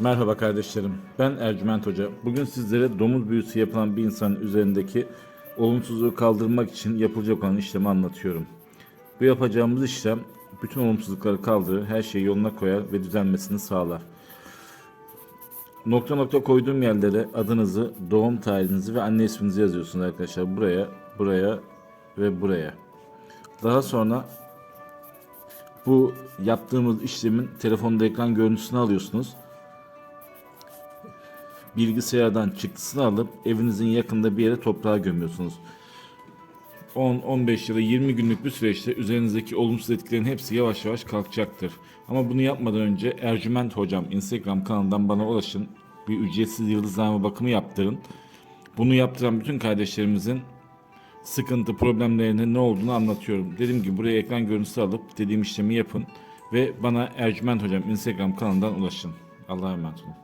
Merhaba kardeşlerim. Ben Ercüment Hoca. Bugün sizlere domuz büyüsü yapılan bir insanın üzerindeki olumsuzluğu kaldırmak için yapılacak olan işlemi anlatıyorum. Bu yapacağımız işlem bütün olumsuzlukları kaldırır, her şeyi yoluna koyar ve düzelmesini sağlar. Nokta nokta koyduğum yerlere adınızı, doğum tarihinizi ve anne isminizi yazıyorsunuz arkadaşlar. Buraya, buraya ve buraya. Daha sonra bu yaptığımız işlemin telefonda ekran görüntüsünü alıyorsunuz bilgisayardan çıktısını alıp evinizin yakında bir yere toprağa gömüyorsunuz. 10, 15 ya da 20 günlük bir süreçte üzerinizdeki olumsuz etkilerin hepsi yavaş yavaş kalkacaktır. Ama bunu yapmadan önce Ercüment Hocam Instagram kanalından bana ulaşın. Bir ücretsiz yıldızlama bakımı yaptırın. Bunu yaptıran bütün kardeşlerimizin sıkıntı, problemlerinin ne olduğunu anlatıyorum. Dediğim gibi buraya ekran görüntüsü alıp dediğim işlemi yapın. Ve bana Ercüment Hocam Instagram kanalından ulaşın. Allah'a emanet olun.